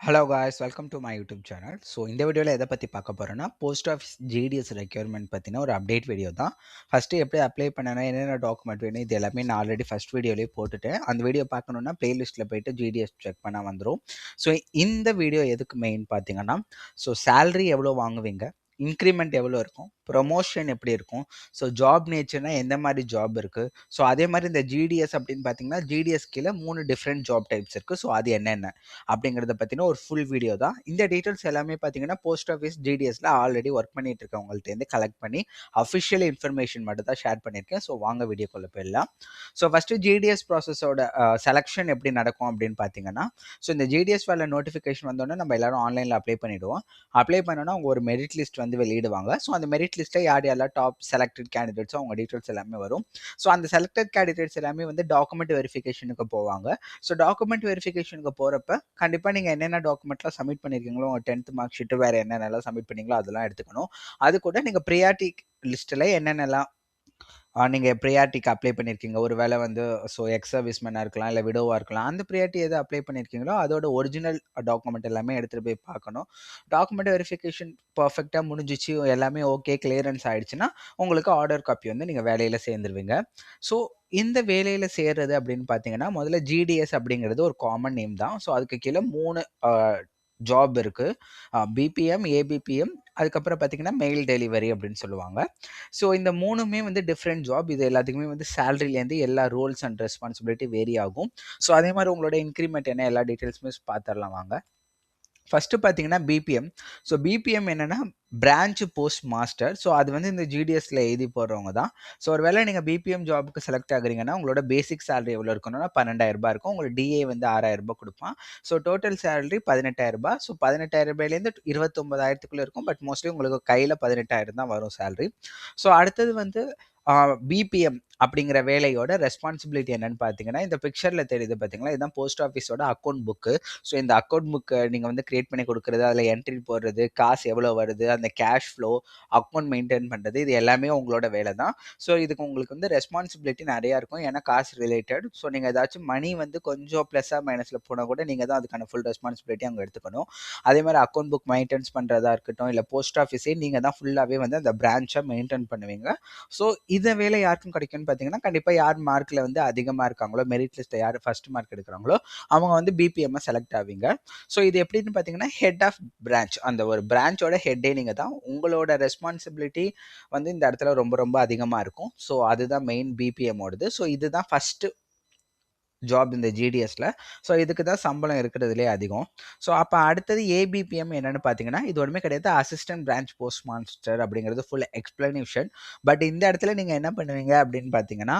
Hello guys welcome to my YouTube channel so இந்த வீடியோவில் எதை பற்றி பார்க்க போகிறோன்னா போஸ்ட் ஆஃபீஸ் ஜிடிஎஸ் ரெக்யர்மெண்ட் பற்றின ஒரு அப்டேட் வீடியோ தான். ஃபஸ்ட்டு எப்படி அப்ளை பண்ணணும் என்னென்ன டாக்குமெண்ட் வேணும் இது எல்லாமே நான் ஆல்ரெடி ஃபஸ்ட் வீடியோலேயே போட்டுட்டேன். அந்த வீடியோ பார்க்கணுன்னா பிளேலிஸ்ட்டில் போயிட்டு ஜிடிஎஸ் செக் பண்ணால் வந்துடும் ஸோ இந்த வீடியோ எதுக்கு மெயின் பார்த்தீங்கன்னா ஸோ சேலரி எவ்வளோ வாங்குவீங்க? இன்க்ரிமெண்ட் எவ்வளோ இருக்கும்? ப்ரொமோஷன் எப்படி இருக்கும்? ஸோ ஜாப் நேச்சர்னால் எந்த மாதிரி ஜாப் இருக்குது ஸோ அதே மாதிரி இந்த ஜிடிஎஸ் அப்படின்னு பார்த்தீங்கன்னா ஜிடிஎஸ் கீழே மூணு டிஃப்ரெண்ட் ஜாப் டைப்ஸ் இருக்குது ஸோ அது என்னென்ன? அப்படிங்கிறத பற்றின ஒரு ஃபுல் வீடியோ தான். இந்த டீட்டெயில்ஸ் எல்லாமே பார்த்தீங்கன்னா போஸ்ட் ஆஃபீஸ் ஜிடிஎஸ்ல ஆல்ரெடி ஒர்க் பண்ணிட்டு இருக்கவங்கள்ட்டேருந்து கலெக்ட் பண்ணி அஃபிஷியல் இன்ஃபர்மேஷன் மட்டும் தான் ஷேர் பண்ணியிருக்கேன். ஸோ வாங்க வீடியோக்குள்ள போயிடலாம். ஸோ ஃபஸ்ட்டு ஜிடிஎஸ் ப்ராசஸோட செலெக்ஷன் எப்படி நடக்கும் அப்படின்னு பார்த்தீங்கன்னா ஸோ இந்த ஜிடிஎஸ் வேலை நோட்டிஃபிகேஷன் வந்தோடனே நம்ம எல்லாரும் ஆன்லைனில் அப்ளை பண்ணிவிடுவோம் அப்ளை பண்ணோன்னா அவங்க ஒரு மெரிட் லிஸ்ட் வந்து வந்து வெளியிடுவாங்க. ஸோ அந்த மெரிட் லிஸ்ட்டில் யார் யாரெல்லாம் டாப் செலக்டட் கேண்டிடேட்ஸோ அவங்க டீட்டெயில்ஸ் எல்லாமே வரும். ஸோ அந்த செலக்டட் கேண்டிடேட்ஸ் எல்லாமே வந்து டாக்குமெண்ட் வெரிஃபிகேஷனுக்கு போவாங்க. ஸோ டாக்குமெண்ட் வெரிஃபிகேஷனுக்கு போகிறப்ப கண்டிப்பாக நீங்கள் என்னென்ன டாக்குமெண்ட்லாம் சப்மிட் பண்ணியிருக்கீங்களோ உங்கள் டென்த் மார்க் ஷீட்டு வேறு என்னென்னலாம் சப்மிட் பண்ணீங்களோ அதெல்லாம் எடுத்துக்கணும். அது கூட நீங்கள் ப்ரியாரிட்டி லிஸ்ட்டில் என்னென்னலாம் நீங்கள் ப்ரியாரிட்டிக்கு அப்ளை பண்ணியிருக்கீங்க ஒரு வேளை வந்து ஸோ எக்ஸ் சர்வீஸ்மேனாக இருக்கலாம் இல்லை விடோவாக இருக்கலாம் அந்த ப்ரியாரிட்டி எது அப்ளை பண்ணியிருக்கீங்களோ அதோட ஒரிஜினல் டாக்குமெண்ட் எல்லாமே எடுத்துகிட்டு போய் பார்க்கணும். டாக்குமெண்ட் வெரிஃபிகேஷன் பர்ஃபெக்டாக முடிஞ்சிச்சு எல்லாமே ஓகே கிளியரன்ஸ் ஆகிடுச்சுன்னா உங்களுக்கு ஆர்டர் காப்பி வந்து நீங்கள் வேலையில் சேர்ந்துருவீங்க. ஸோ இந்த வேலையில் சேர்றது அப்படின்னு பார்த்தீங்கன்னா முதல்ல ஜிடிஎஸ் அப்படிங்கிறது ஒரு காமன் நேம் தான். ஸோ அதுக்கு கீழே மூணு ஜாப் இருக்குது பிபிஎம் ஏபிபிஎம் அதுக்கப்புறம் பார்த்தீங்கன்னா மெயில் டெலிவரி அப்படின்னு சொல்லுவாங்க. ஸோ இந்த மூணுமே வந்து டிஃப்ரெண்ட் ஜாப் இது எல்லாத்துக்குமே வந்து சேலரிலேருந்து எல்லா ரோல்ஸ் அண்ட் ரெஸ்பான்சிபிலிட்டி வேரி ஆகும். ஸோ அதே மாதிரி உங்களோட இன்க்ரிமெண்ட் என்ன? எல்லா டீட்டெயில்ஸுமே பார்த்துடலாம் வாங்க. ஃபஸ்ட்டு பார்த்தீங்கன்னா பிபிஎம் ஸோ பிபிஎம் என்னென்னா பிரான்ச் போஸ்ட் மாஸ்டர் ஸோ அது வந்து இந்த ஜிடிஎஸ்சில் எழுதி போடுறவங்க தான். ஸோ ஒரு வேளை நீங்கள் பிபிஎம் ஜாபுக்கு செலக்ட் ஆகுறீங்கன்னா உங்களோட பேசிக் சேலரி எவ்வளோ இருக்கணும்னா பன்னெண்டாயிரம் ரூபாய் இருக்கும். உங்களுக்கு டிஏ வந்து ஆறாயிரம் ரூபாய் கொடுப்பான். ஸோ டோட்டல் சேலரி பதினெட்டாயிரரூபா ஸோ பதினெட்டாயிரரூபாயிலேருந்து இருபத்தொம்பதாயிரத்துக்குள்ளே இருக்கும். பட் மோஸ்ட்லி உங்களுக்கு கையில் பதினெட்டாயிரம் தான் வரும் சேலரி ஸோ அடுத்தது வந்து பிபிஎம் அப்படிங்கிற வேலையோட ரெஸ்பான்சிபிலிட்டி என்னன்னு பார்த்தீங்கன்னா இந்த பிக்சரில் தெரியுது பார்த்தீங்களா இதுதான் போஸ்ட் ஆஃபீஸோட அக்கௌண்ட் புக்கு ஸோ இந்த அக்கௌண்ட் புக்கு நீங்கள் வந்து கிரியேட் பண்ணி கொடுக்குறது அதில் என்ட்ரி போடுறது காசு எவ்வளோ வருது அந்த கேஷ் ஃப்ளோ அக்கௌண்ட் மெயின்டைன் பண்ணுறது இது எல்லாமே உங்களோட வேலை தான் ஸோ இதுக்கு உங்களுக்கு வந்து ரெஸ்பான்சிபிலிட்டி நிறையா இருக்கும். ஏன்னா காசு ரிலேட்டட் ஸோ நீங்கள் ஏதாச்சும் மணி வந்து கொஞ்சம் ப்ளஸ்ஸாக மைனஸில் போனால் கூட நீங்கள் தான் அதுக்கான ஃபுல் ரெஸ்பான்சிபிலிட்டி அங்கே எடுத்துக்கணும். அதே மாதிரி அக்கௌண்ட் புக் மெயின்டெனன்ஸ் பண்ணுறதா இருக்கட்டும் இல்லை போஸ்ட் ஆஃபீஸே நீங்கள் தான் ஃபுல்லாகவே வந்து அந்த பிரான்ச்சை மெயின்டைன் பண்ணுவீங்க. ஸோ இதை வேலை யாருக்கும் கிடைக்கும்னு பார்த்தீங்கன்னா கண்டிப்பாக யார் மார்க்கில் வந்து அதிகமாக இருக்காங்களோ மெரிட் லிஸ்ட்டில் யார் ஃபர்ஸ்ட் மார்க் எடுக்கிறாங்களோ அவங்க வந்து பிபிஎம்மை செலக்ட் ஆவீங்க. ஸோ இது எப்படின்னு பார்த்தீங்கன்னா ஹெட் ஆஃப் பிரான்ச் அந்த ஒரு பிரான்ச்சோட ஹெட்டே நீங்கள் தான். உங்களோட ரெஸ்பான்சிபிலிட்டி வந்து இந்த இடத்துல ரொம்ப ரொம்ப அதிகமாக இருக்கும். ஸோ அதுதான் மெயின் பிபிஎம்மோடது ஸோ இதுதான் ஃபஸ்ட்டு ஜாப் இந்த ஜிடிஎஸில் ஸோ இதுக்கு தான் சம்பளம் இருக்கிறதுலே அதிகம். ஸோ அப்போ அடுத்தது ஏபிபிஎம் என்னென்னு பார்த்தீங்கன்னா இது ஒன்றுமே கிடையாது. அசிஸ்டன்ட் பிரான்ச் போஸ்ட் மாஸ்டர் அப்படிங்கிறது ஃபுல் எக்ஸ்பிளனேஷன் பட் இந்த இடத்துல நீங்கள் என்ன பண்ணுவீங்க அப்படின்னு பார்த்தீங்கன்னா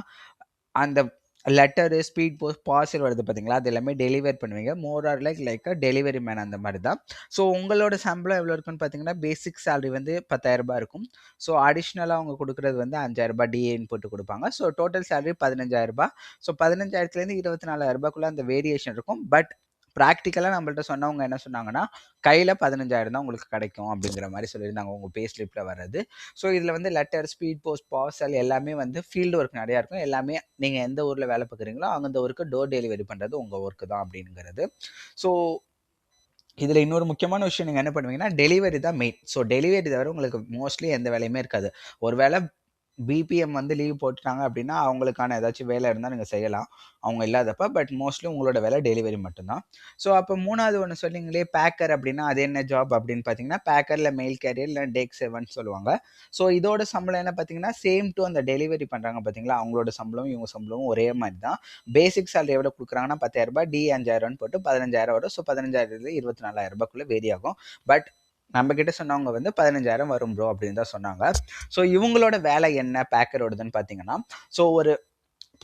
அந்த லெட்டரு ஸ்பீட் போஸ்ட் பார்சல் வருது பார்த்தீங்களா அது எல்லாமே டெலிவர் பண்ணுவீங்க. More or like like a delivery man அந்த மாதிரி தான். ஸோ உங்களோட சம்பளம் எவ்வளோ இருக்குன்னு பார்த்தீங்கன்னா பேசிக் சேலரி வந்து பத்தாயிரரூபா இருக்கும். ஸோ அடிஷ்னலாக அவங்க கொடுக்குறது வந்து அஞ்சாயிரரூபா டிஏன்னு போட்டு கொடுப்பாங்க. ஸோ டோட்டல் சேலரி பதினஞ்சாயிரரூபா ஸோ பதினஞ்சாயிரத்துலேருந்து இருபத்தி நாலாயிரரூபாக்குள்ளே அந்த வேரியேஷன் இருக்கும். பட் ப்ராக்டிக்கலாக நம்மள்ட்ட சொன்னவங்க என்ன சொன்னாங்கன்னா கையில் பதினஞ்சாயிரம் தான் உங்களுக்கு கிடைக்கும் அப்படிங்கிற மாதிரி சொல்லியிருந்தாங்க. உங்கள் பே ஸ்லிப்பில் வர்றது. ஸோ இதில் வந்து லெட்டர் ஸ்பீட் போஸ்ட் பார்சல் எல்லாமே வந்து ஃபீல்டு ஒர்க் நிறையா இருக்கும். எல்லாமே நீங்கள் எந்த ஊரில் வேலை பார்க்குறீங்களோ அந்த ஊருக்கு டோர் டெலிவரி பண்ணுறது உங்கள் ஒர்க்கு தான் அப்படிங்கிறது. ஸோ இதில் இன்னொரு முக்கியமான விஷயம் நீங்கள் என்ன பண்ணுவீங்கன்னா டெலிவரி தான் மெயின் ஸோ டெலிவரி தவிர உங்களுக்கு மோஸ்ட்லி எந்த வேலையுமே இருக்காது. ஒரு வேலை பிபிஎம் வந்து லீவ் போட்டுட்டாங்க அப்படின்னா அவங்களுக்கான ஏதாச்சும் வேலை இருந்தால் நீங்கள் செய்யலாம். அவங்க இல்லாதப்ப பட் மோஸ்ட்லி உங்களோட வேலை டெலிவரி மட்டும்தான். ஸோ அப்போ மூணாவது ஒன்று சொல்லிங்களே பேக்கர் அப்படின்னா அது என்ன ஜாப் அப்படின்னு பார்த்தீங்கன்னா பேக்கரில் மெயில் கேரியர் இல்லை டேக் செவன் சொல்லுவாங்க. ஸோ இதோட சம்பளம் என்ன பார்த்தீங்கன்னா சேம் டு அந்த டெலிவரி பண்ணுறாங்க பார்த்தீங்களா அவங்களோட சம்பளம் இவங்க சம்பளமும் ஒரே மாதிரி தான் பேசிக் சேலரி எவ்வளோ கொடுக்குறாங்கன்னா பத்தாயிரரூபா டி அஞ்சாயிரம்னு போட்டு பதினஞ்சாயிரம் வரும். ஸோ பதினஞ்சாயிரத்துலேருந்து இருபத்தி நாலாயிரம் ரூபாய்க்குள்ளே வேரி ஆகும். பட் நம்ம கிட்ட சொன்னவங்க வந்து பதினஞ்சாயிரம் வரும் ப்ரோ அப்படின்னு தான் சொன்னாங்க. ஸோ இவங்களோட வேலை என்ன? பேக்கரோடதுன்னு பார்த்தீங்கன்னா ஸோ ஒரு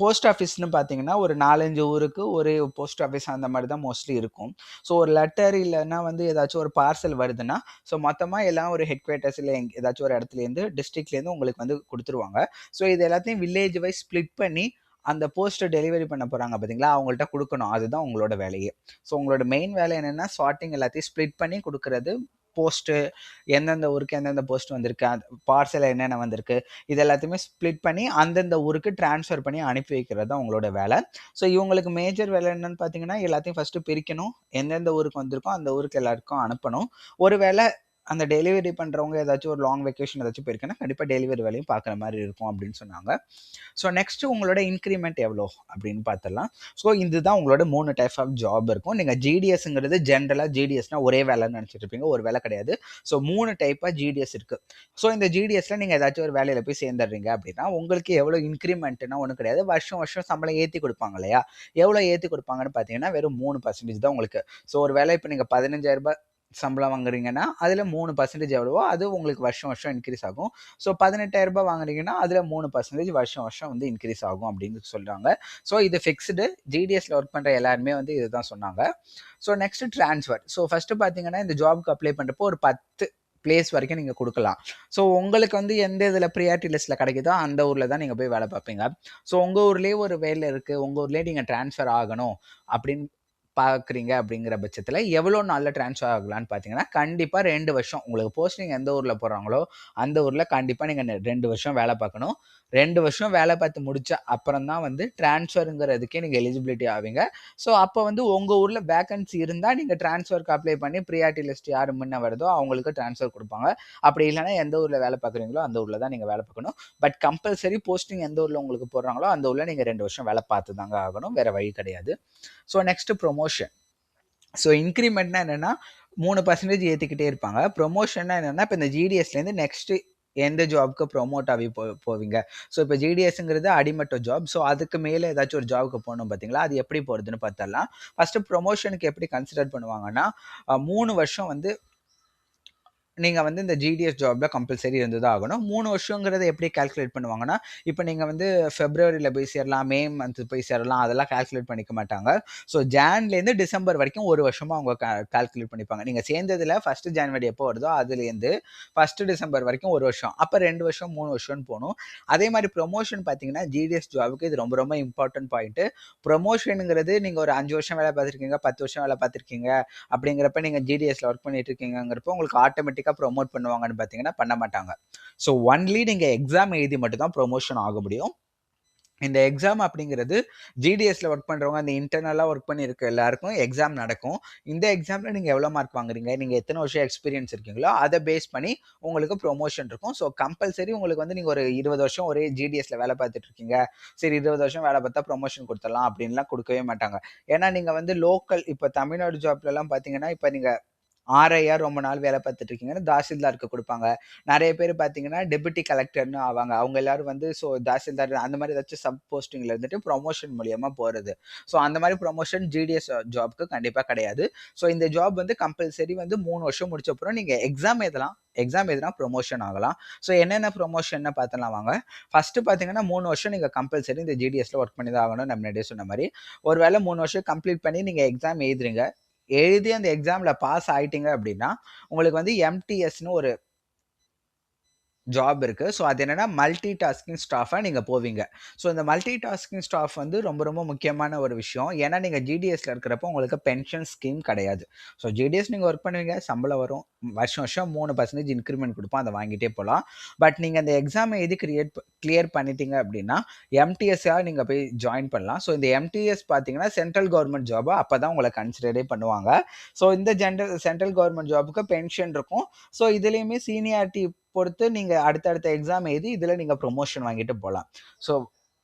போஸ்ட் ஆஃபீஸ்னு பார்த்தீங்கன்னா ஒரு நாலஞ்சு ஊருக்கு ஒரு போஸ்ட் ஆஃபீஸ் அந்த மாதிரி தான் மோஸ்ட்லி இருக்கும். ஸோ ஒரு லெட்டர் இல்லைன்னா வந்து ஏதாச்சும் ஒரு பார்சல் வருதுன்னா ஸோ மொத்தமாக எல்லாம் ஒரு ஹெட் குவார்ட்டர்ஸ் இல்லை எங் ஏதாச்சும் ஒரு இடத்துலேருந்து டிஸ்ட்ரிக்ட்லேருந்து உங்களுக்கு வந்து கொடுத்துருவாங்க. ஸோ இது எல்லாத்தையும் வில்லேஜ் வைஸ் ஸ்ப்ளிட் பண்ணி அந்த போஸ்ட்டை டெலிவரி பண்ண போகிறாங்க பார்த்தீங்களா அவங்கள்ட்ட கொடுக்கணும். அதுதான் உங்களோட வேலையே. ஸோ உங்களோட மெயின் வேலை என்னென்னா ஷார்ட்டிங் எல்லாத்தையும் ஸ்ப்ளிட் பண்ணி கொடுக்குறது போஸ்ட்டு எந்தெந்த ஊருக்கு எந்தெந்த போஸ்ட் வந்திருக்கு அந்த பார்சல் என்னென்ன வந்திருக்கு இது எல்லாத்தையுமே ஸ்ப்ளிட் பண்ணி அந்தந்த ஊருக்கு ட்ரான்ஸ்ஃபர் பண்ணி அனுப்பி வைக்கிறது தான் உங்களோட வேலை. ஸோ இவங்களுக்கு மேஜர் வேலை என்னன்னு பார்த்தீங்கன்னா எல்லாத்தையும் ஃபஸ்ட்டு பிரிக்கணும். எந்தெந்த ஊருக்கு வந்திருக்கோ அந்த ஊருக்கு எல்லாருக்கும் அனுப்பணும். ஒருவேளை அந்த டெலிவரி பண்ணுறவங்க ஏதாச்சும் ஒரு லாங் வெக்கேஷன் ஏதாச்சும் போயிருக்குன்னா கண்டிப்பாக டெலிவரி வேலையும் பார்க்குற மாதிரி இருக்கும் அப்படின்னு சொன்னாங்க. ஸோ நெக்ஸ்ட்டு உங்களோட இன்க்ரிமெண்ட் எவ்வளோ அப்படின்னு பார்த்துடலாம். ஸோ இதுதான் உங்களோட மூணு டைப் ஆஃப் ஜாப் இருக்கும். நீங்கள் ஜிடிஎஸ்ங்கிறது ஜென்ரலாக ஜிடிஎஸ்னால் ஒரே வேலைன்னு நினச்சிட்டு இருப்பீங்க. ஒரு வேலை கிடையாது. ஸோ மூணு டைப்பாக ஜிடிஎஸ் இருக்குது ஸோ இந்த ஜிடிஎஸ்ல நீங்கள் ஏதாச்சும் ஒரு வேலையில் போய் சேர்ந்துடுறீங்க அப்படின்னா உங்களுக்கு எவ்வளோ இன்க்ரிமெண்ட்னா ஒன்றும் கிடையாது. வருஷம் வருஷம் சம்பளம் ஏற்றி கொடுப்பாங்க இல்லையா? எவ்வளோ ஏற்றி கொடுப்பாங்கன்னு பார்த்தீங்கன்னா வெறும் மூணு பர்சன்டேஜ் தான் உங்களுக்கு. ஸோ ஒரு வேலை இப்போ நீங்கள் பதினஞ்சாயிரரூபா சம்பளம் வாங்குறீங்கன்னா அதில் மூணு பர்சன்டேஜ் எவ்வளவோ அது உங்களுக்கு வருஷம் வருஷம் இன்க்ரீஸ் ஆகும். ஸோ பதினெட்டாயிரம் ரூபாய் வாங்குறீங்கன்னா அதில் மூணு பர்சன்டேஜ் வருஷம் வருஷம் வந்து இன்க்ரீஸ் ஆகும் அப்படின்னு சொல்கிறாங்க ஸோ இது ஃபிக்ஸ்டு ஜிடிஎஸ்ல ஒர்க் பண்ணுற எல்லாருமே வந்து இதுதான் சொன்னாங்க. So next transfer so first பார்த்தீங்கன்னா இந்த ஜாப்க்கு அப்ளை பண்ணுறப்போ ஒரு பத்து பிளேஸ் வரைக்கும் நீங்கள் கொடுக்கலாம். ஸோ உங்களுக்கு வந்து எந்த இதில் ப்ரியாரிட்டி லிஸ்ட்டில் கிடைக்குதோ அந்த ஊரில் தான் நீங்கள் போய் வேலை பார்ப்பீங்க. ஸோ உங்கள் ஊர்லேயே ஒரு வேலை இருக்குது உங்கள் ஊர்லேயே நீங்கள் ட்ரான்ஸ்ஃபர் ஆகணும் அப்படின்னு பார்க்குறீங்க அப்படிங்கிற பட்சத்தில் எவ்வளோ நாளில் ட்ரான்ஸ்ஃபர் ஆகலான்னு பார்த்தீங்கன்னா கண்டிப்பாக ரெண்டு வருஷம். உங்களுக்கு போஸ்டிங் எந்த ஊரில் போகிறாங்களோ அந்த ஊரில் கண்டிப்பாக நீங்கள் ரெண்டு வருஷம் வேலை பார்க்கணும். ரெண்டு வருஷம் வேலை பார்த்து முடிச்ச அப்புறம் தான் வந்து ட்ரான்ஸ்ஃபருங்கிறதுக்கே நீங்கள் எலிஜிபிலிட்டி ஆவீங்க. ஸோ அப்போ வந்து உங்கள் ஊரில் வேகன்சி இருந்தால் நீங்கள் டிரான்ஸ்ஃபருக்கு அப்ளை பண்ணி ப்ரியாரிட்டி லிஸ்ட் யார் முன்ன வருதோ அவங்களுக்கு ட்ரான்ஸ்ஃபர் கொடுப்பாங்க. அப்படி இல்லைன்னா எந்த ஊரில் வேலை பார்க்குறீங்களோ அந்த ஊரில் தான் நீங்கள் வேலை பார்க்கணும். பட் கம்பல்சரி போஸ்டிங் எந்த ஊரில் உங்களுக்கு போடுறாங்களோ அந்த ஊரில் நீங்கள் ரெண்டு வருஷம் வேலை பார்த்து தாங்க ஆகணும். வேறு வழி கிடையாது. ஸோ நெக்ஸ்ட் ப்ரொமோஷன் ஸோ இன்க்ரிமெண்ட்னா என்னென்னா மூணு பர்சன்டேஜ் ஏற்றிக்கிட்டே இருப்பாங்க. ப்ரொமோஷன்னா என்னென்னா இப்போ இந்த ஜிடிஎஸ்லேருந்து நெக்ஸ்ட்டு எந்த ஜாப்க்கு ப்ரொமோட் ஆகி போ போவீங்க? ஸோ இப்போ ஜிடிஎஸ்ங்கிறது அடிமட்ட ஜாப் ஸோ அதுக்கு மேலே ஏதாச்சும் ஒரு ஜாப்க்கு போகணும் பார்த்தீங்களா அது எப்படி போகிறதுன்னு பார்த்தரலாம் ஃபஸ்ட்டு ப்ரொமோஷனுக்கு எப்படி கன்சிடர் பண்ணுவாங்கன்னா மூணு வருஷம் வந்து நீங்கள் வந்து இந்த ஜிடிஎஸ் ஜாபில் கம்பல்சரி இருந்து தான் ஆகணும். மூணு வருஷங்கிறத எப்படி கால்குலேட் பண்ணுவாங்கன்னா இப்போ நீங்கள் வந்து ஃபெப்ரவரியில் போய் சேரலாம் மே மந்த் போய் சேரலாம் அதெல்லாம் கால்குலேட் பண்ணிக்க மாட்டாங்க. ஸோ ஜான்லேருந்து டிசம்பர் வரைக்கும் ஒரு வருஷமாக அவங்க கால்குலேட் பண்ணிப்பாங்க. நீங்கள் சேர்ந்ததில் ஃபஸ்ட்டு ஜான்வரி எப்போ வருதோ அதுலேருந்து ஃபஸ்ட்டு டிசம்பர் வரைக்கும் ஒரு வருஷம். அப்போ ரெண்டு வருஷம் மூணு வருஷம்னு போகணும். அதே மாதிரி ப்ரொமோஷன் பார்த்தீங்கன்னா ஜிடிஎஸ் ஜாபுக்கு இது ரொம்ப ரொம்ப இம்பார்ட்டன்ட் பாயிண்ட்டு ப்ரொமோஷனுங்கிறது நீங்கள் ஒரு அஞ்சு வருஷம் வேலை பார்த்துருக்கீங்க பத்து வருஷம் வேலை பார்த்துருக்கீங்க அப்படிங்கிறப்ப நீங்கள் ஜிடிஎஸ்ல ஒர்க் பண்ணிட்டு இருக்கீங்கிறப்போ உங்களுக்கு ஆட்டோமேட்டிக்காக ப்ரொமோட் பண்ணுவாங்கன்னு பார்த்தீங்கன்னா பண்ண மாட்டாங்க. ஸோ ஒன்லி நீங்கள் எக்ஸாம் எழுதி மட்டும்தான் ப்ரொமோஷன் ஆக முடியும். இந்த எக்ஸாம் அப்படிங்கிறது ஜிடிஎஸ்ல ஒர்க் பண்ணுறவங்க அந்த இன்டர்னலாக ஒர்க் பண்ணியிருக்க எல்லாருக்கும் எக்ஸாம் நடக்கும். இந்த எக்ஸாமில் நீங்கள் எவ்வளோ மார்க் வாங்குறீங்க? நீங்கள் எத்தனை வருஷம் எக்ஸ்பீரியன்ஸ் இருக்கீங்களோ அதை பேஸ் பண்ணி உங்களுக்கு ப்ரொமோஷன் இருக்கும். ஸோ கம்பல்சரி உங்களுக்கு வந்து நீங்கள் ஒரு இருபது வருஷம் ஒரே ஜிடிஎஸ்ல வேலை பார்த்துட்டு இருக்கீங்க. சரி இருபது வருஷம் வேலை பார்த்தா ப்ரொமோஷன் கொடுத்துடலாம் அப்படின்லாம் கொடுக்கவே மாட்டாங்க. ஏன்னா நீங்கள் வந்து லோக்கல் இப்போ தமிழ்நாடு ஜாப்லலாம் பார்த்தீங்கன்னா இப்போ நீங்கள் ஆர்ஐஆர் ரொம்ப நாள் வேலை பார்த்துட்டு இருக்கீங்கன்னா தாசில்தாருக்கு கொடுப்பாங்க. நிறைய பேர் பார்த்தீங்கன்னா டெபுட்டி கலெக்டர்னு ஆவாங்க. அவங்க எல்லாரும் வந்து ஸோ தாசில்தார் அந்த மாதிரி ஏதாச்சும் சப் போஸ்டிங்கில் இருந்துட்டு ப்ரொமோஷன் மூலியமாக போகிறது ஸோ அந்த மாதிரி ப்ரொமோஷன் ஜிடிஎஸ் ஜாப்க்கு கண்டிப்பாக கிடையாது. ஸோ இந்த ஜாப் வந்து கம்பல்சரி வந்து மூணு வருஷம் முடிச்ச அப்புறம் நீங்கள் எக்ஸாம் எழுதலாம். எக்ஸாம் எதுனா ப்ரொமோஷன் ஆகலாம். ஸோ என்னென்ன ப்ரொமோஷன் பார்த்தலாம் வாங்க. ஃபஸ்ட்டு பார்த்தீங்கன்னா மூணு வருஷம் நீங்கள் கம்பல்சரி இந்த ஜிடிஎஸ்ல ஒர்க் பண்ணி தான் ஆகணும் நம்ம முன்னாடியே சொன்ன மாதிரி. ஒரு வேளை மூணு வருஷம் கம்ப்ளீட் பண்ணி நீங்கள் எக்ஸாம் எழுதுறீங்க. எழுதி அந்த எக்ஸாமில் பாஸ் ஆயிட்டீங்க அப்படின்னா உங்களுக்கு வந்து எம்டிஎஸ்னு ஒரு ஜாப் இருக்குது ஸோ அது என்னென்னா மல்டி டாஸ்கிங் ஸ்டாஃபாக நீங்கள் போவீங்க. ஸோ இந்த மல்டி டாஸ்கிங் ஸ்டாஃப் வந்து ரொம்ப ரொம்ப முக்கியமான ஒரு விஷயம். ஏன்னா நீங்கள் ஜிடிஎஸ்ல இருக்கிறப்போ உங்களுக்கு பென்ஷன் ஸ்கீம் கிடையாது. ஸோ ஜிடிஎஸ் நீங்கள் ஒர்க் பண்ணுவீங்க சம்பளம் வரும். வருஷம் வருஷம் மூணு பர்சன்டேஜ் இன்க்ரிமெண்ட் கொடுப்போம் அதை வாங்கிட்டே போகலாம் பட் நீங்கள் அந்த எக்ஸாமை எது கிரியேட் கிளியர் பண்ணிட்டீங்க அப்படின்னா எம்டிஎஸ்ஸாக நீங்கள் போய் ஜாயின் பண்ணலாம். ஸோ இந்த எம்டிஎஸ் பார்த்தீங்கன்னா சென்ட்ரல் கவர்மெண்ட் ஜாபை அப்போ தான் உங்களை கன்சிடரே பண்ணுவாங்க. ஸோ இந்த ஜென்ரல் சென்ட்ரல் கவர்மெண்ட் ஜாபுக்கு பென்ஷன் இருக்கும். ஸோ இதுலேயுமே சீனியாரிட்டி பொறுத்து நீங்கள் அடுத்தடுத்த எக்ஸாம் எழுதி இதில் நீங்கள் ப்ரொமோஷன் வாங்கிட்டு போகலாம் ஸோ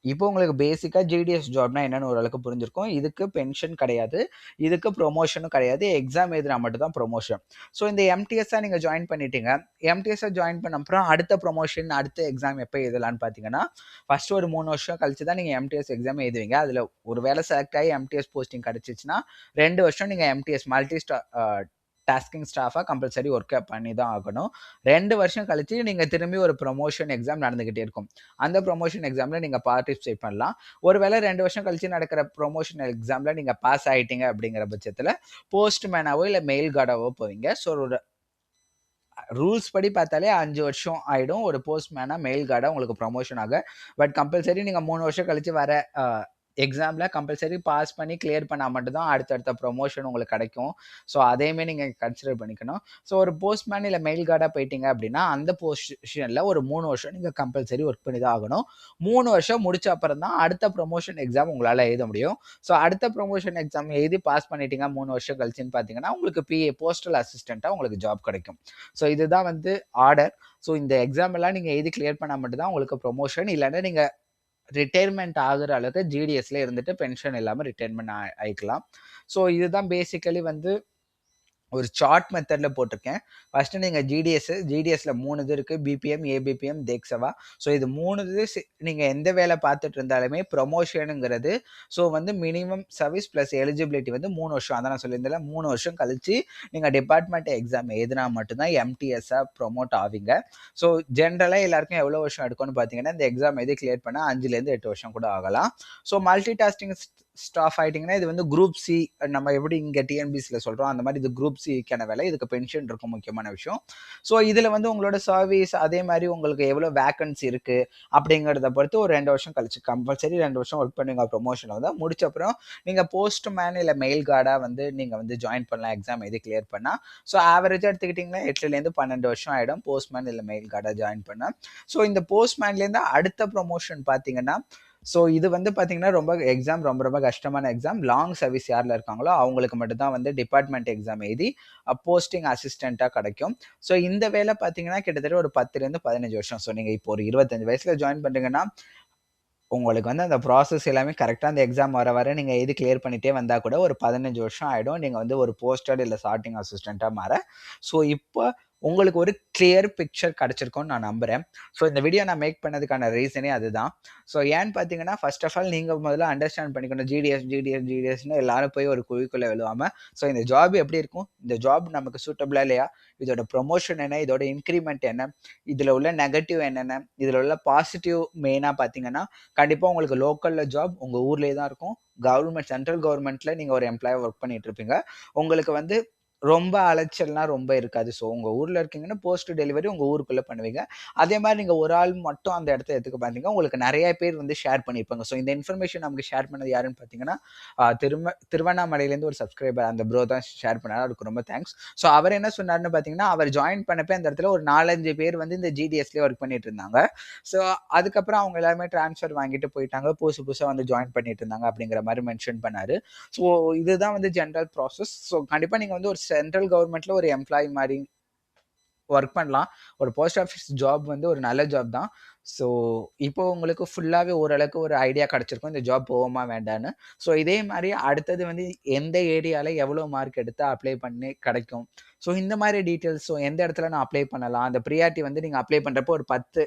இப்போ உங்களுக்கு பேசிக்காக ஜிடிஎஸ் ஜாப்னா என்னென்னு ஓரளவுக்கு புரிஞ்சிருக்கும். இதுக்கு பென்ஷன் கிடையாது. இதுக்கு ப்ரொமோஷனும் கிடையாது. எக்ஸாம் எழுதினா மட்டும் தான் ப்ரொமோஷன் ஸோ இந்த எம்டிஎஸ்ஸாக நீங்கள் ஜாயின் பண்ணிட்டீங்க. எம்டிஎஸ்ஸை ஜாயின் பண்ண அப்புறம் அடுத்த ப்ரொமோஷன் அடுத்த எக்ஸாம் எப்போ எழுதலான்னு பார்த்தீங்கன்னா ஃபஸ்ட்டு ஒரு மூணு வருஷம் கழிச்சு தான் நீங்கள் எம்டிஎஸ் எக்ஸாம் எழுதுவீங்க. அதில் ஒரு வேலை செலக்ட் ஆகி எம்டிஎஸ் போஸ்டிங் கிடச்சிச்சின்னா ரெண்டு வருஷம் நீங்கள் எம்டிஎஸ் மல்டி ஸ்டா டாஸ்கிங் ஸ்டாஃபாக கம்பல்சரி ஒர்க் பண்ணி தான் ஆகணும். ரெண்டு வருஷம் கழித்து நீங்கள் திரும்பி ஒரு ப்ரொமோஷன் எக்ஸாம் நடந்துக்கிட்டே இருக்கும். அந்த ப்ரொமோஷன் எக்ஸாமில் நீங்கள் பார்ட்டிசிபேட் பண்ணலாம். ஒருவேளை ரெண்டு வருஷம் கழித்து நடக்கிற ப்ரொமோஷன் எக்ஸாமில் நீங்கள் பாஸ் ஆகிட்டீங்க அப்படிங்கிற பட்சத்தில் போஸ்ட் மேனாவோ இல்லை மெயில் கார்டாவோ போவீங்க. ஸோ ஒரு ரூல்ஸ் படி பார்த்தாலே அஞ்சு வருஷம் ஆகிடும் ஒரு போஸ்ட் மேனாக மெயில் கார்டாக உங்களுக்கு ப்ரொமோஷன் ஆக. பட் கம்பல்சரி நீங்கள் மூணு வருஷம் கழித்து வர எக்ஸாமில் கம்பல்சரி பாஸ் பண்ணி கிளியர் பண்ணால் மட்டும்தான் அடுத்தடுத்த ப்ரொமோஷன் உங்களுக்கு கிடைக்கும். ஸோ அதையுமே நீங்கள் கன்சிடர் பண்ணிக்கணும். ஸோ ஒரு போஸ்ட்மேன் இல்லை மெயில் கார்டாக போயிட்டீங்க அப்படின்னா அந்த பொசிஷனில் ஒரு மூணு வருஷம் நீங்கள் கம்பல்சரி ஒர்க் பண்ணி தான் ஆகணும். மூணு வருஷம் முடிச்ச அப்புறம் தான் அடுத்த ப்ரொமோஷன் எக்ஸாம் உங்களால் எழுத முடியும். ஸோ அடுத்த ப்ரொமோஷன் எக்ஸாம் எழுதி பாஸ் பண்ணிட்டீங்க மூணு வருஷம் கழிச்சுன்னு பார்த்தீங்கன்னா உங்களுக்கு பிஏ போஸ்டல் அசிஸ்டண்ட்டாக உங்களுக்கு ஜாப் கிடைக்கும். ஸோ இதுதான் வந்து ஆர்டர் ஸோ இந்த எக்ஸாம் எல்லாம் நீங்கள் எழுதி கிளியர் பண்ணால் மட்டும்தான் உங்களுக்கு ப்ரொமோஷன் இல்லைன்னா நீங்கள் ரிட்டையர்மெண்ட் ஆகுற அளவுக்கு ஜிடிஎஸ்ல இருந்துட்டு பென்ஷன் இல்லாமல் ரிட்டையர்மெண்ட் ஆயிக்கலாம். ஸோ இதுதான் பேசிக்கலி வந்து ஒரு சார்ட் மெத்தடில் போட்டிருக்கேன். ஃபஸ்ட்டு நீங்கள் ஜிடிஎஸ் ஜிடிஎஸ்ல மூணு இது இருக்குது பிபிஎம் ஏபிபிஎம் தேக்ஸவா ஸோ இது மூணு இது நீங்கள் எந்த வேலை பார்த்துட்டு இருந்தாலுமே ப்ரொமோஷனுங்கிறது ஸோ வந்து மினிமம் சர்வீஸ் ப்ளஸ் எலிஜிபிலிட்டி வந்து மூணு வருஷம். அதான் நான் சொல்லியிருந்தேன் மூணு வருஷம் கழிச்சு நீங்கள் டிபார்ட்மெண்ட் எக்ஸாம் எழுதினா மட்டும்தான் எம்டிஎஸ்ஸாக ப்ரொமோட் ஆவீங்க. ஸோ ஜென்ரலாக எல்லாருக்கும் எவ்வளோ வருஷம் எடுக்கும்னு பார்த்தீங்கன்னா இந்த எக்ஸாம் எது கிளியர் பண்ணால் அஞ்சுலேருந்து எட்டு வருஷம் கூட ஆகலாம். ஸோ மல்டி டாஸ்டிங் ஸ்டாஃப் ஆகிட்டிங்கன்னா இது வந்து குரூப் சி நம்ம எப்படி இங்கே டிஎன்பிசியில் சொல்கிறோம் அந்த மாதிரி இது குரூப் சிக்கான வேலை. இதுக்கு பென்ஷன் இருக்கும் முக்கியமான விஷயம். ஸோ இதில் வந்து உங்களோட சர்வீஸ் அதே மாதிரி உங்களுக்கு எவ்வளோ வேக்கன்சி இருக்குது அப்படிங்கிறத பொறுத்து ஒரு ரெண்டு வருஷம் கழிச்சு கம்பல்சரி ரெண்டு வருஷம் ஒர்க் பண்ணுங்க. ப்ரொமோஷன் வந்து முடிச்ச அப்புறம் நீங்கள் போஸ்ட் மேன் இல்லை மெயில் கார்டாக வந்து நீங்கள் வந்து ஜாயின் பண்ணலாம். எக்ஸாம் எது கிளியர் பண்ணால் ஸோ ஆவரேஜாக எடுத்துக்கிட்டிங்கன்னா எட்டுலேருந்து பன்னெண்டு வருஷம் ஆகிடும் போஸ்ட்மேன் இல்லை மெயில் கார்டாக ஜாயின் பண்ணால் ஸோ இந்த போஸ்ட்மேன்லேருந்து அடுத்த ப்ரொமோஷன் பார்த்தீங்கன்னா ஸோ இது வந்து பார்த்தீங்கன்னா ரொம்ப எக்ஸாம் ரொம்ப ரொம்ப கஷ்டமான எக்ஸாம் லாங் சர்வீஸ் யாரில் இருக்காங்களோ அவங்களுக்கு மட்டும்தான் வந்து டிபார்ட்மெண்ட் எக்ஸாம் எழுதி போஸ்டிங் அசிஸ்டண்ட்டாக கிடைக்கும். ஸோ இந்த வேலை பார்த்தீங்கன்னா கிட்டத்தட்ட ஒரு பத்துலேருந்து பதினஞ்சு வருஷம். ஸோ நீங்கள் இப்போ ஒரு இருபத்தஞ்சு வயசில் ஜாயின் பண்ணுறீங்கன்னா உங்களுக்கு வந்து அந்த ப்ராசஸ் எல்லாமே கரெக்டாக அந்த எக்ஸாம் வர வர நீங்கள் எது கிளியர் பண்ணிகிட்டே வந்தால் கூட ஒரு பதினஞ்சு வருஷம் ஆகிடும் நீங்கள் வந்து ஒரு போஸ்டர் இல்லை சார்ட்டிங் அசிஸ்டண்ட்டாக மாற. ஸோ இப்போ உங்களுக்கு ஒரு கிளியர் பிக்சர் கிடச்சிருக்கும்னு நான் நம்புகிறேன் ஸோ இந்த வீடியோ நான் மேக் பண்ணதுக்கான ரீசனே அதுதான். ஸோ ஏன்னு பார்த்தீங்கன்னா ஃபர்ஸ்ட் ஆஃப் ஆல் நீங்கள் முதல்ல அண்டர்ஸ்டாண்ட் பண்ணிக்கணும். ஜிடிஎஸ் ஜிடிஎஸ் ஜிடிஎஸ்னு எல்லாரும் போய் ஒரு குழிக்குள்ளே விழுவாமல் ஸோ இந்த ஜாப் எப்படி இருக்கும்? இந்த ஜாப் நமக்கு சூட்டபிளாக இல்லையா? இதோட ப்ரொமோஷன் என்ன? இதோட இன்க்ரிமெண்ட் என்ன? இதில் உள்ள நெகட்டிவ் என்னென்ன? இதில் உள்ள பாசிட்டிவ் மெயினாக பார்த்தீங்கன்னா கண்டிப்பாக உங்களுக்கு லோக்கலில் ஜாப் உங்கள் ஊர்லேயே தான் இருக்கும். கவர்மெண்ட் சென்ட்ரல் கவர்மெண்ட்டில் நீங்கள் ஒரு எம்ப்ளாயாக ஒர்க் பண்ணிகிட்டு இருப்பீங்க. உங்களுக்கு வந்து ரொம்ப அலைச்சல்லாம் ரொம்ப இருக்காது. ஸோ உங்கள் ஊரில் இருக்கீங்கன்னா போஸ்ட் டெலிவரி உங்கள் ஊருக்குள்ளே பண்ணுவீங்க. அதே மாதிரி நீங்கள் ஒரு ஆள் மட்டும் அந்த இடத்த எடுத்துக்க பார்த்தீங்க உங்களுக்கு நிறைய பேர் வந்து ஷேர் பண்ணியிருப்பாங்க. ஸோ இந்த இன்ஃபர்மேஷன் நமக்கு ஷேர் பண்ணது யாருன்னு பார்த்தீங்கன்னா திரும திருவண்ணாமலையிலேருந்து ஒரு சப்ஸ்கிரைபர் அந்த ப்ரோ தான் ஷேர் பண்ணார். அதுக்கு ரொம்ப தேங்க்ஸ் ஸோ அவர் என்ன சொன்னார்னு பார்த்தீங்கன்னா அவர் ஜாயின் பண்ணப்போ அந்த இடத்துல ஒரு நாலஞ்சு பேர் வந்து இந்த ஜிடிஎஸ்லேயே ஒர்க் பண்ணிட்டு இருந்தாங்க. ஸோ அதுக்கப்புறம் அவங்க எல்லாருமே ட்ரான்ஸ்ஃபர் வாங்கிட்டு போயிட்டாங்க. புதுசு புதுசாக வந்து ஜாயின் பண்ணிட்டு இருந்தாங்க அப்படிங்கிற மாதிரி மென்ஷன் பண்ணார். ஸோ இதுதான் வந்து ஜென்ரல் ப்ராசஸ் ஸோ கண்டிப்பாக நீங்கள் வந்து ஒரு சென்ட்ரல் கவர்மெண்ட்ல ஒரு எம்ப்ளாயி மாதிரி ஒர்க் பண்ணலாம். ஒரு போஸ்ட் ஆஃபீஸ் ஜாப் வந்து ஒரு நல்ல ஜாப் தான். ஸோ இப்போ உங்களுக்கு ஃபுல்லாகவே ஓரளவுக்கு ஒரு ஐடியா கிடச்சிருக்கும். இந்த ஜாப் போவோமா வேண்டான்னு. ஸோ இதே மாதிரி அடுத்தது வந்து எந்த ஏரியாவில் எவ்வளோ மார்க் எடுத்து அப்ளை பண்ணி கிடைக்கும்? ஸோ இந்த மாதிரி டீட்டெயில்ஸ் ஸோ எந்த இடத்துல நான் அப்ளை பண்ணலாம்? அந்த ப்ரியாரிட்டி வந்து நீங்கள் அப்ளை பண்ணுறப்போ ஒரு பத்து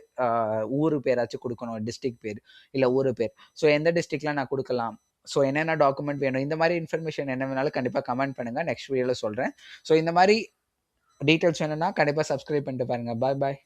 ஊர் பேராச்சும் கொடுக்கணும். டிஸ்ட்ரிக்ட் பேர் இல்லை ஊர் பேர். ஸோ எந்த டிஸ்ட்ரிக்டில் நான் கொடுக்கலாம்? ஸோ என்னென்ன டாக்குமெண்ட் வேணும்? இந்த மாதிரி இன்ஃபர்மேஷன் என்ன வேணாலும் கண்டிப்பாக கமெண்ட் பண்ணுங்கள் நெக்ஸ்ட் வீடியோவில் சொல்கிறேன் ஸோ இந்த மாதிரி டீட்டெயில்ஸ் வேணும்னா கண்டிப்பாக சப்ஸ்கிரைப் பண்ணிட்டு பாருங்கள் பாய் பாய்